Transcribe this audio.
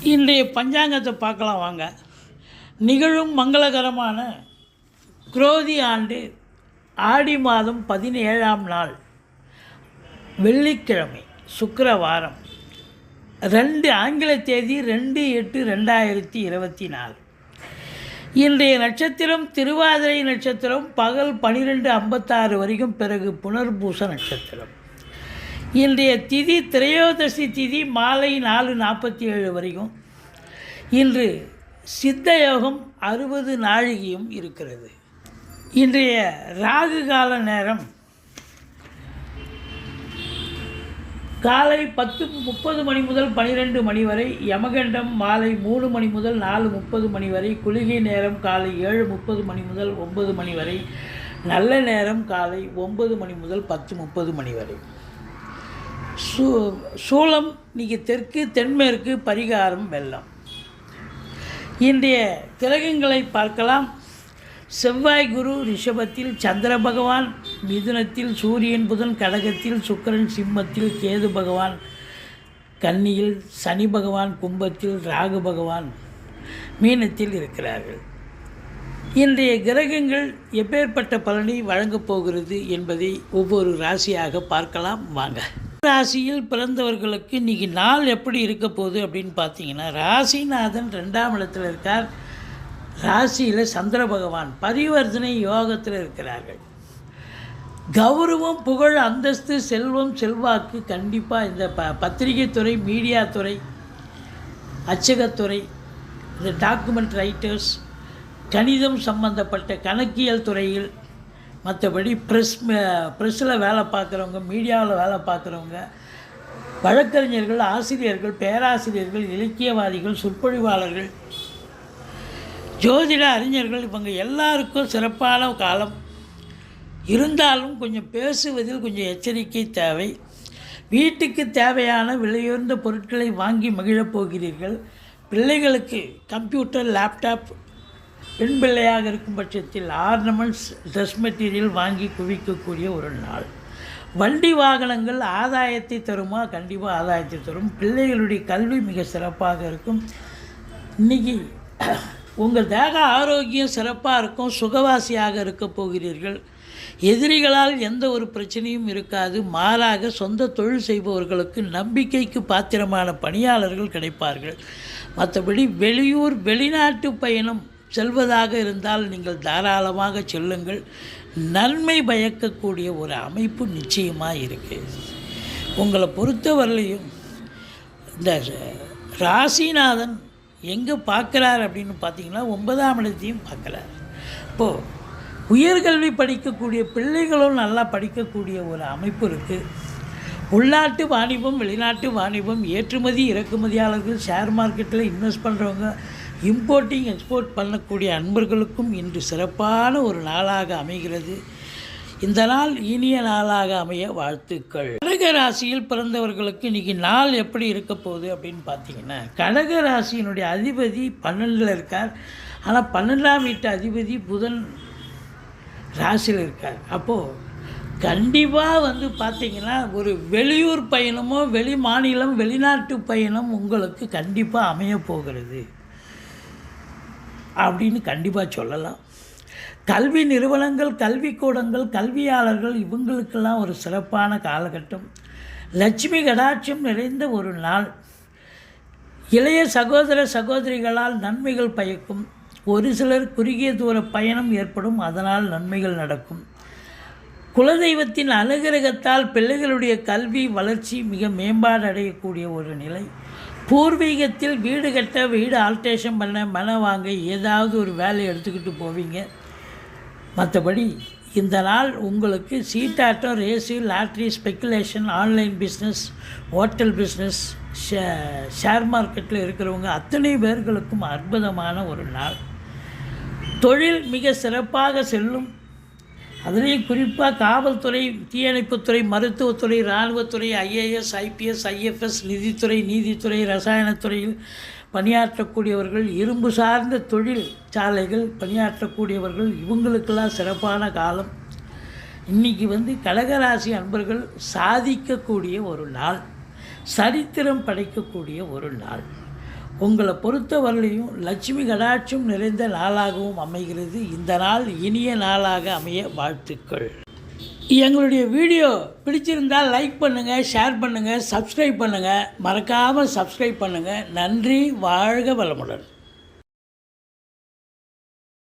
இன்றைய பஞ்சாங்கத்தை பார்க்கலாம் வாங்க. நிகழும் மங்களகரமான குரோதி ஆண்டு ஆடி மாதம் பதினேழாம் நாள். வெள்ளிக்கிழமை சுக்கரவாரம். ரெண்டு ஆங்கில தேதி ரெண்டு எட்டு ரெண்டாயிரத்தி இருபத்தி நாலு. இன்றைய நட்சத்திரம் திருவாதிரை நட்சத்திரம் பகல் பனிரெண்டு ஐம்பத்தாறு வரைக்கும் பிறகு புனர்பூச நட்சத்திரம். இன்றைய திதி திரையோதசி திதி மாலை நாலு நாற்பத்தி ஏழு வரைக்கும் இன்று சித்த யோகம் அறுபது நாழிகையும் இருக்கிறது. இன்றைய ராகு கால நேரம் காலை பத்து முப்பது மணி முதல் பனிரெண்டு மணி வரை யமகண்டம் மாலை மூணு மணி முதல் நாலு முப்பது மணி வரை குளிகை நேரம் காலை ஏழு முப்பது மணி முதல் ஒன்பது மணி வரை நல்ல நேரம் காலை ஒன்பது மணி முதல் பத்து முப்பது மணி வரை. சூ சூளம் இன்றைக்கி தெற்கு தென்மேற்கு பரிகாரம் வெள்ளம். இன்றைய கிரகங்களை பார்க்கலாம். செவ்வாய் குரு ரிஷபத்தில் சந்திர பகவான் மிதுனத்தில் சூரியன் புதன் கடகத்தில் சுக்கிரன் சிம்மத்தில் கேது பகவான் கன்னியில் சனி பகவான் கும்பத்தில் ராகு பகவான் மீனத்தில் இருக்கிறார்கள். இன்றைய கிரகங்கள் எப்பேற்பட்ட பலனை வழங்கப் போகிறது என்பதை ஒவ்வொரு ராசியாக பார்க்கலாம். வாங்க. ராசியில் பிறந்தவர்களுக்கு இன்றைக்கி நாள் எப்படி இருக்க போகுது அப்படின்னு பார்த்தீங்கன்னா ராசிநாதன் ரெண்டாம் இடத்துல இருக்கார். ராசியில் சந்திர பகவான் பரிவர்த்தனை யோகத்தில் இருக்கிறார்கள். கௌரவம் புகழ் அந்தஸ்து செல்வம் செல்வாக்கு கண்டிப்பாக இந்த ப பத்திரிகை துறை மீடியா துறை அச்சகத்துறை இந்த டாக்குமெண்ட் ரைட்டர்ஸ் கணிதம் சம்பந்தப்பட்ட கணக்கியல் துறையில் மற்றபடி ப்ரெஸ் ப்ரெஸ்ஸில் வேலை பார்க்குறவங்க மீடியாவில் வேலை பார்க்குறவங்க வழக்கறிஞர்கள் ஆசிரியர்கள் பேராசிரியர்கள் இலக்கியவாதிகள் சொற்பொழிவாளர்கள் ஜோதிட அறிஞர்கள் இவங்க எல்லாருக்கும் சிறப்பான காலம். இருந்தாலும் கொஞ்சம் பேசுவதில் கொஞ்சம் எச்சரிக்கை தேவை. வீட்டுக்கு தேவையான விலையுயர்ந்த பொருட்களை வாங்கி மகிழப் போகிறீர்கள். பிள்ளைகளுக்கு கம்ப்யூட்டர் லேப்டாப் பெண் பிள்ளையாக இருக்கும் பட்சத்தில் ஆர்னமெண்ட்ஸ் ட்ரெஸ் மெட்டீரியல் வாங்கி குவிக்கக்கூடிய ஒரு நாள். வண்டி வாகனங்கள் ஆதாயத்தை தருமா? கண்டிப்பாக ஆதாயத்தை தரும். பிள்ளைகளுடைய கல்வி மிக சிறப்பாக இருக்கும். இன்றைக்கி உங்கள் தேக ஆரோக்கியம் சிறப்பாக இருக்கும். சுகவாசியாக இருக்க போகிறீர்கள். எதிரிகளால் எந்த ஒரு பிரச்சனையும் இருக்காது. மாறாக சொந்த தொழில் செய்பவர்களுக்கு நம்பிக்கைக்கு பாத்திரமான பணியாளர்கள் கிடைப்பார்கள். மற்றபடி வெளியூர் வெளிநாட்டு பயணம் செல்வதாக இருந்தால் நீங்கள் தாராளமாக செல்லுங்கள். நன்மை பயக்கக்கூடிய ஒரு அமைப்பு நிச்சயமாக இருக்குது உங்களை பொறுத்தவரையிலையும் இந்த ராசிநாதன் எங்கே பார்க்குறார் அப்படின்னு பார்த்தீங்கன்னா ஒன்பதாம் இடத்தையும் பார்க்குறார். இப்போது உயர்கல்வி படிக்கக்கூடிய பிள்ளைகளும் நல்லா படிக்கக்கூடிய ஒரு அமைப்பு இருக்குது உள்நாட்டு வாணிபம் வெளிநாட்டு வாணிபம் ஏற்றுமதி இறக்குமதியாளர்கள் ஷேர் மார்க்கெட்டில் இன்வெஸ்ட் பண்ணுறவங்க இம்போர்ட்டிங் எக்ஸ்போர்ட் பண்ணக்கூடிய அன்பர்களுக்கும் இன்று சிறப்பான ஒரு நாளாக அமைகிறது. இந்த நாள் இனிய நாளாக அமைய வாழ்த்துக்கள். கடக ராசியில் பிறந்தவர்களுக்கு இன்னைக்கு நாள் எப்படி இருக்க போகுது அப்படின்னு பார்த்தீங்கன்னா கடக ராசியினுடைய அதிபதி பன்னெண்டில் இருக்கார். ஆனால் பன்னெண்டாம் வீட்டு அதிபதி புதன் ராசியில் இருக்கார். அப்போது கண்டிப்பாக வந்து பார்த்திங்கன்னா ஒரு வெளியூர் பயணமோ வெளி மாநிலம் வெளிநாட்டு பயணம் உங்களுக்கு கண்டிப்பாக அமைய போகிறது. அப்படின்னு கண்டிப்பாக சொல்லலாம். கல்வி நிறுவனங்கள் கல்விக்கூடங்கள் கல்வியாளர்கள் இவங்களுக்கெல்லாம் ஒரு சிறப்பான காலகட்டம். லட்சுமி கடாட்சம் நிறைந்த ஒரு நாள். இளைய சகோதர சகோதரிகளால் நன்மைகள் பயக்கும். ஒரு சிலர் குறுகிய தூர பயணம் ஏற்படும் அதனால் நன்மைகள் நடக்கும். குலதெய்வத்தின் அனுகிரகத்தால் பிள்ளைகளுடைய கல்வி வளர்ச்சி மிக மேம்பாடு அடையக்கூடிய ஒரு நிலை. பூர்வீகத்தில் வீடு கட்ட வீடு ஆல்ட்ரேஷன் பண்ண மன வாங்க ஏதாவது ஒரு வேலை எடுத்துக்கிட்டு போவீங்க. மற்றபடி இந்த நாள் உங்களுக்கு சீட்டாட்டம் race lottery speculation online business hotel business ஷே ஷேர் மார்க்கெட்டில் இருக்கிறவங்க அத்தனை பேர்களுக்கும் அற்புதமான ஒரு நாள். தொழில் மிக சிறப்பாக செல்லும். அதுலேயும் குறிப்பாக காவல்துறை தீயணைப்புத்துறை மருத்துவத்துறை இராணுவத்துறை ஐஏஎஸ் ஐபிஎஸ் ஐஎஃப்எஸ் நிதித்துறை நீதித்துறை ரசாயனத்துறையில் பணியாற்றக்கூடியவர்கள் இரும்பு சார்ந்த தொழில் சாலைகள் பணியாற்றக்கூடியவர்கள் இவங்களுக்கெல்லாம் சிறப்பான காலம். இன்றைக்கி வந்து கடகராசி அன்பர்கள் சாதிக்கக்கூடிய ஒரு நாள் சரித்திரம் படைக்கக்கூடிய ஒரு நாள். உங்களை பொறுத்தவரையிலையும் லட்சுமி கடாட்சம் நிறைந்த நாளாகவும் அமைகிறது. இந்த நாள் இனிய நாளாக அமைய வாழ்த்துக்கள். எங்களுடைய வீடியோ பிடிச்சிருந்தால் லைக் பண்ணுங்கள் ஷேர் பண்ணுங்கள் சப்ஸ்கிரைப் பண்ணுங்கள் மறக்காமல் சப்ஸ்கிரைப் பண்ணுங்கள் நன்றி வாழ்க வளமுடன்.